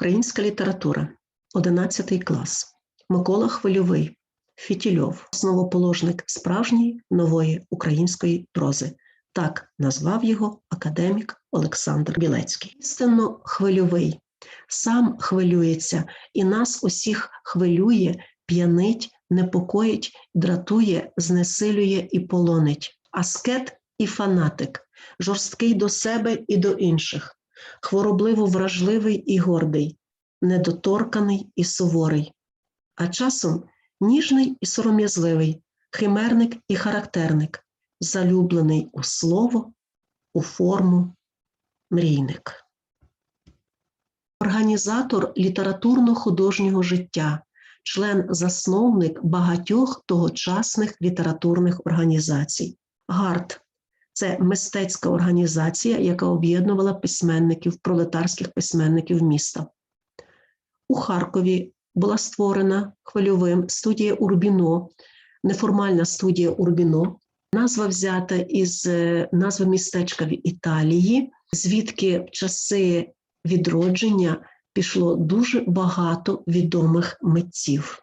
Українська література, 11 клас. Микола Хвильовий, Фітільов, основоположник справжньої нової української прози. Так назвав його академік Олександр Білецький. Істинно хвильовий, сам хвилюється і нас усіх хвилює, п'янить, непокоїть, дратує, знесилює і полонить. Аскет і фанатик, жорсткий до себе і до інших, хворобливо вражливий і гордий, недоторканий і суворий, а часом ніжний і сором'язливий, химерник і характерник, залюблений у слово, у форму, мрійник. Організатор літературно-художнього життя, член-засновник багатьох тогочасних літературних організацій. ГАРД це мистецька організація, яка об'єднувала письменників, пролетарських письменників міста. У Харкові була створена хвильовим студія Урбіно, неформальна студія Урбіно. Назва взята із е, назви містечка в Італії, звідки в часи відродження пішло дуже багато відомих митців.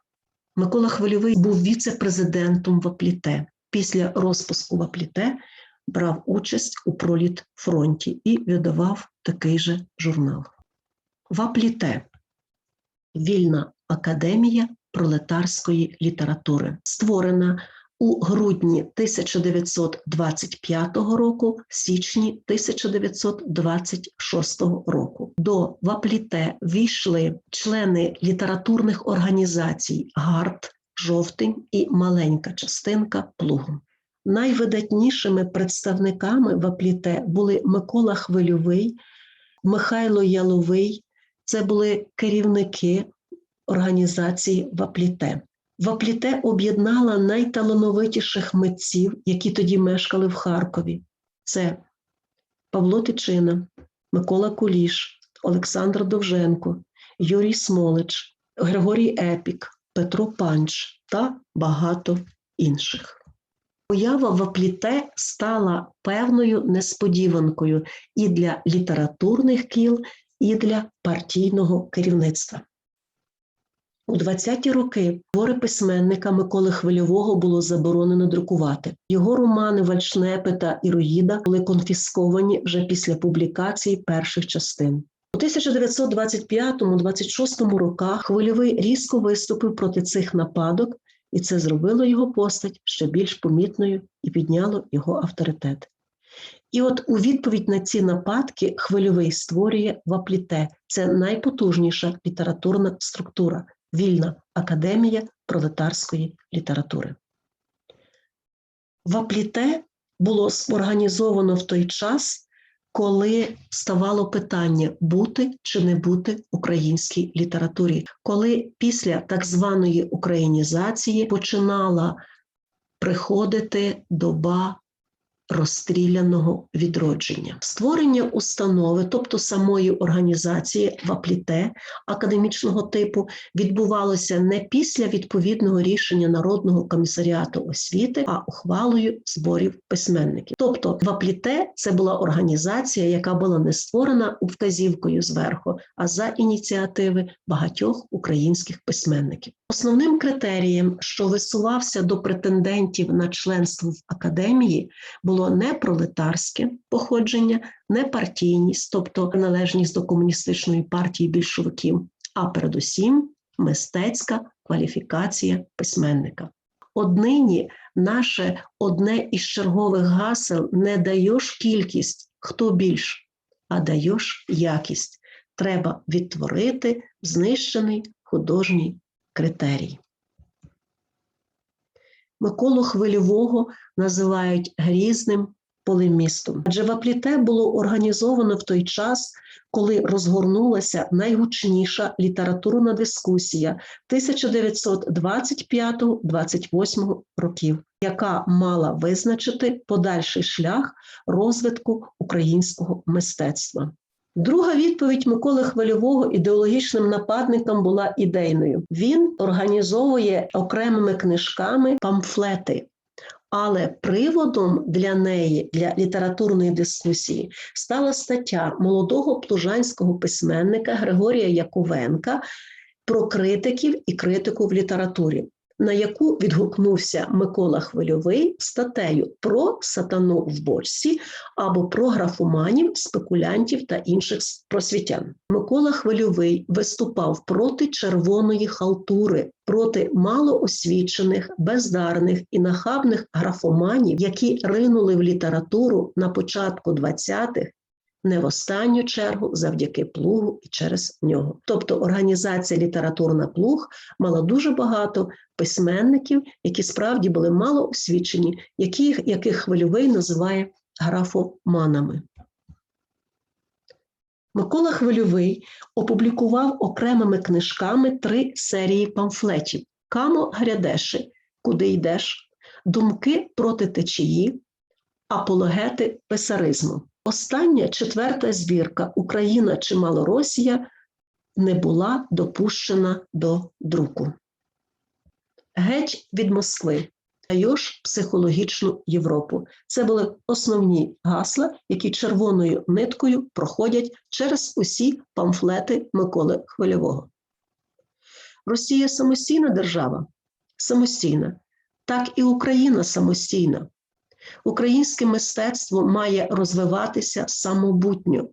Микола Хвильовий був віце-президентом Вапліте. Після розпуску Вапліте брав участь у проліт фронті і видавав такий же журнал. Вапліте Вільна академія пролетарської літератури, створена у грудні 1925 року, січні 1926 року. До Вапліте війшли члени літературних організацій ГАРД, Жовтень і маленька частинка Плугу. Найвидатнішими представниками Вапліте були Микола Хвильовий, Михайло Яловий. Це були керівники організації Вапліте. Вапліте об'єднала найталановитіших митців, які тоді мешкали в Харкові. Це Павло Тичина, Микола Куліш, Олександр Довженко, Юрій Смолич, Григорій Епік, Петро Панч та багато інших. Поява Вапліте стала певною несподіванкою і для літературних кіл, і для партійного керівництва. У 20-ті роки твори письменника Миколи Хвильового було заборонено друкувати. Його романи Вальшнепи та Іроїда були конфісковані вже після публікації перших частин. У 1925-26 роках Хвильовий різко виступив проти цих нападок, і це зробило його постать ще більш помітною і підняло його авторитет. І от у відповідь на ці нападки хвильовий створює Вапліте. Це найпотужніша літературна структура, вільна академія пролетарської літератури. Вапліте було організовано в той час, коли ставало питання бути чи не бути українській літературі, коли після так званої українізації починала приходити доба розстріляного відродження. Створення установи, тобто самої організації Вапліте академічного типу, відбувалося не після відповідного рішення Народного комісаріату освіти, а ухвалою зборів письменників. Тобто, Вапліте це була організація, яка була не створена вказівкою зверху, а за ініціативи багатьох українських письменників. Основним критерієм, що висувався до претендентів на членство в академії, було не пролетарське походження, не партійність, тобто належність до комуністичної партії більшовиків, а передусім мистецька кваліфікація письменника. Однині наше одне із чергових гасел не даєш кількість, хто більш, а даєш якість. Треба відтворити знищений художній критерій. Миколу Хвильового називають грізним полемістом. Адже Вапліте було організовано в той час, коли розгорнулася найгучніша літературна дискусія 1925-28 років, яка мала визначити подальший шлях розвитку українського мистецтва. Друга відповідь Миколи Хвильового ідеологічним нападникам була ідейною. Він організовує окремими книжками памфлети. Але приводом для неї, для літературної дискусії, стала стаття молодого плужанського письменника Григорія Яковенка про критиків і критику в літературі, на яку відгукнувся Микола Хвильовий статтею про сатану в бочці або про графоманів, спекулянтів та інших просвітян. Микола Хвильовий виступав проти червоної халтури, проти малоосвічених, бездарних і нахабних графоманів, які ринули в літературу на початку 20-х, не в останню чергу завдяки плугу і через нього. Тобто організація літературна плуг мала дуже багато письменників, які справді були мало освічені, яких, яких хвильовий називає графоманами. Микола Хвильовий опублікував окремими книжками три серії памфлетів: Камо Грядеши, Куди йдеш, Думки проти течії, Апологети писаризму. Остання четверта збірка Україна чи Малоросія не була допущена до друку. Геть від Москви. Даєш психологічну Європу. Це були основні гасла, які червоною ниткою проходять через усі памфлети Миколи Хвильового. Росія самостійна держава, самостійна, так і Україна самостійна. Українське мистецтво має розвиватися самобутньо.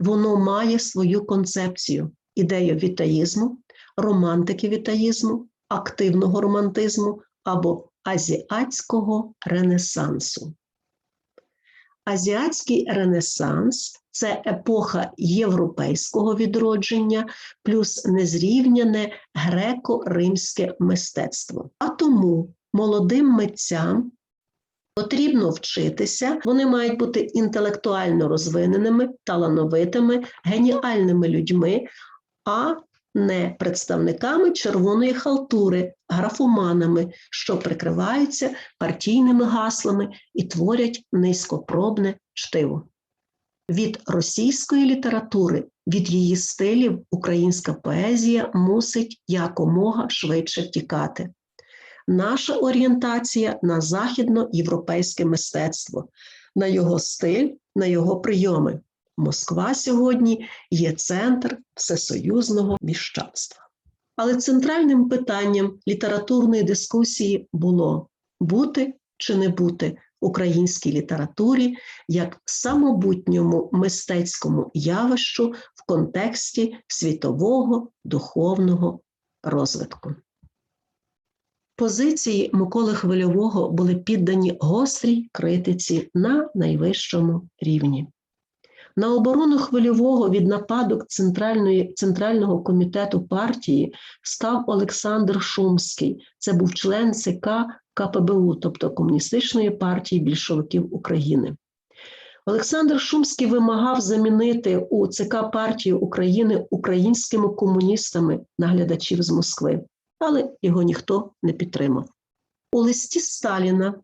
Воно має свою концепцію, ідею вітаїзму, романтики вітаїзму, активного романтизму або азіатського ренесансу. Азіатський ренесанс це епоха європейського відродження плюс незрівняне греко-римське мистецтво. А тому молодим митцям потрібно вчитися, вони мають бути інтелектуально розвиненими, талановитими, геніальними людьми, а не представниками червоної халтури, графоманами, що прикриваються партійними гаслами і творять низькопробне чтиво. Від російської літератури, від її стилів українська поезія мусить якомога швидше втікати. Наша орієнтація на західноєвропейське мистецтво, на його стиль, на його прийоми. Москва сьогодні є центр всесоюзного міщанства. Але центральним питанням літературної дискусії було бути чи не бути українській літературі як самобутньому мистецькому явищу в контексті світового духовного розвитку. Позиції Миколи Хвильового були піддані гострій критиці на найвищому рівні. На оборону хвильового від нападок Центральної, Центрального комітету партії став Олександр Шумський. Це був член ЦК КПБУ, тобто Комуністичної партії більшовиків України. Олександр Шумський вимагав замінити у ЦК партії України українськими комуністами наглядачів з Москви, але його ніхто не підтримав. У листі Сталіна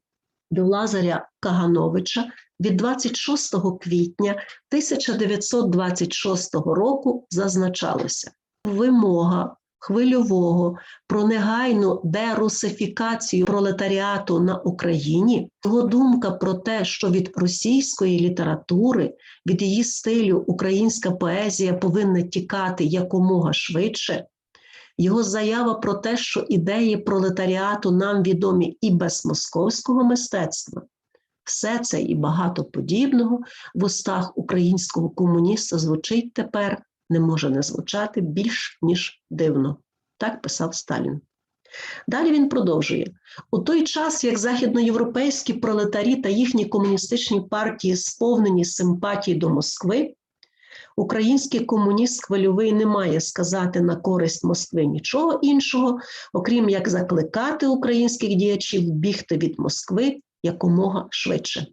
до Лазаря Кагановича від 26 квітня 1926 року зазначалося вимога хвильового про негайну дерусифікацію пролетаріату на Україні, його думка про те, що від російської літератури, від її стилю українська поезія повинна тікати якомога швидше. Його заява про те, що ідеї пролетаріату нам відомі і без московського мистецтва, все це і багато подібного в устах українського комуніста звучить тепер, не може не звучати більш ніж дивно. Так писав Сталін. Далі він продовжує: у той час, як західноєвропейські пролетарі та їхні комуністичні партії сповнені симпатії до Москви, український комуніст хвильовий не має сказати на користь Москви нічого іншого, окрім як закликати українських діячів бігти від Москви якомога швидше.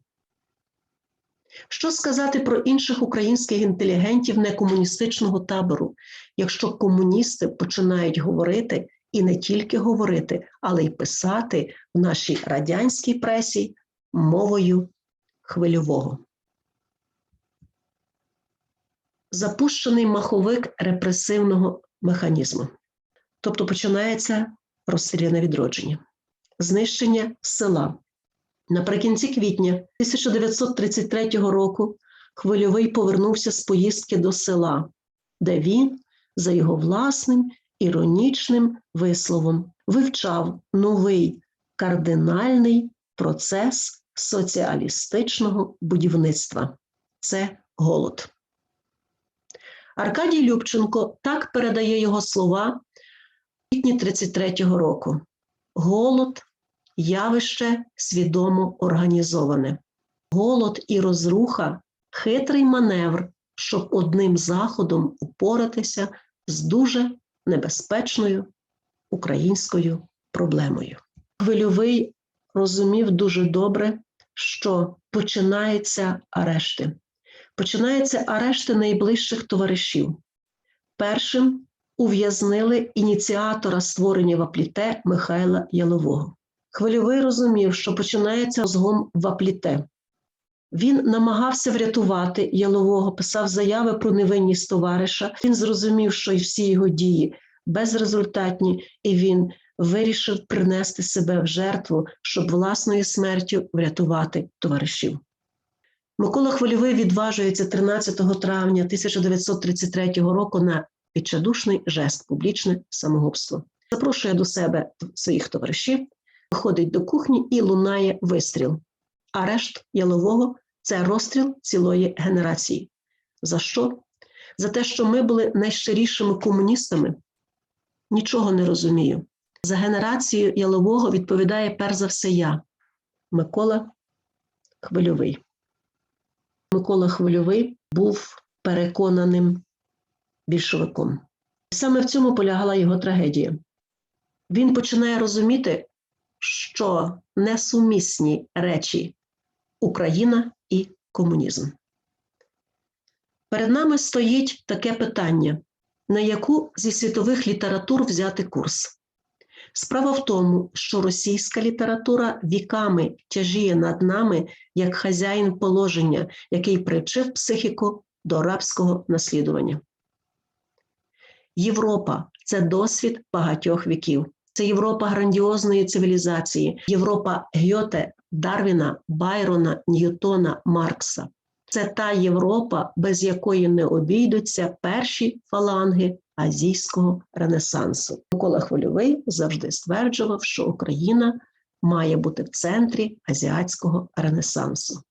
Що сказати про інших українських інтелігентів некомуністичного табору, якщо комуністи починають говорити і не тільки говорити, але й писати в нашій радянській пресі мовою хвильового? Запущений маховик репресивного механізму. Тобто починається розстріляне відродження, знищення села, Наприкінці квітня 1933 року Хвильовий повернувся з поїздки до села, де він, за його власним іронічним висловом, вивчав новий кардинальний процес соціалістичного будівництва це голод. Аркадій Любченко так передає його слова квітні 33-го року: голод явище свідомо організоване. Голод і розруха хитрий маневр, щоб одним заходом упоратися з дуже небезпечною українською проблемою. Хвильовий розумів дуже добре, що починаються арешти. Починаються арешти найближчих товаришів. Першим ув'язнили ініціатора створення вапліте Михайла Ялового. Хвильовий розумів, що починається згом вапліте. Він намагався врятувати Ялового, писав заяви про невинність товариша. Він зрозумів, що всі його дії безрезультатні, і він вирішив принести себе в жертву, щоб власною смертю врятувати товаришів. Микола Хвильовий відважується 13 травня 1933 року на відчайдушний жест, публічне самогубство. Запрошує до себе своїх товаришів, виходить до кухні і лунає вистріл. Арешт Ялового це розстріл цілої генерації. За що? За те, що ми були найщирішими комуністами? Нічого не розумію. За генерацію Ялового відповідає перш за все я, Микола Хвильовий. Микола Хвильовий був переконаним більшовиком. Саме в цьому полягала його трагедія. Він починає розуміти, що несумісні речі Україна і комунізм. Перед нами стоїть таке питання, на яку зі світових літератур взяти курс. Справа в тому, що російська література віками тяжіє над нами як хазяїн положення, який привчив психіку до рабського наслідування. Європа це досвід багатьох віків. Це Європа грандіозної цивілізації, Європа Гьоте, Дарвіна, Байрона, Ньютона, Маркса. Це та Європа, без якої не обійдуться перші фаланги азійського ренесансу. Микола Хвильовий завжди стверджував, що Україна має бути в центрі азіатського ренесансу.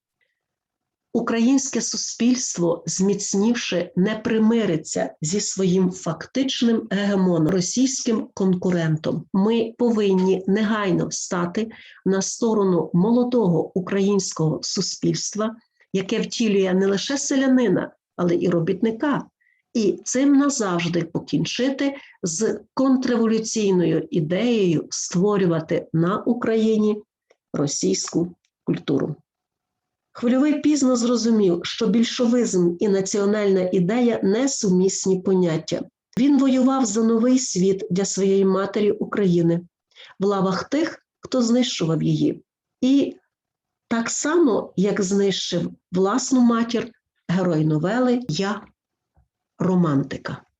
Українське суспільство, зміцнівши, не примириться зі своїм фактичним гегемоном, російським конкурентом. Ми повинні негайно стати на сторону молодого українського суспільства, яке втілює не лише селянина, але і робітника, і цим назавжди покінчити з контрреволюційною ідеєю створювати на Україні російську культуру. Хвильовий пізно зрозумів, що більшовизм і національна ідея несумісні поняття. Він воював за новий світ для своєї матері України в лавах тих, хто знищував її, і так само, як знищив власну матір, герой новели Я романтика.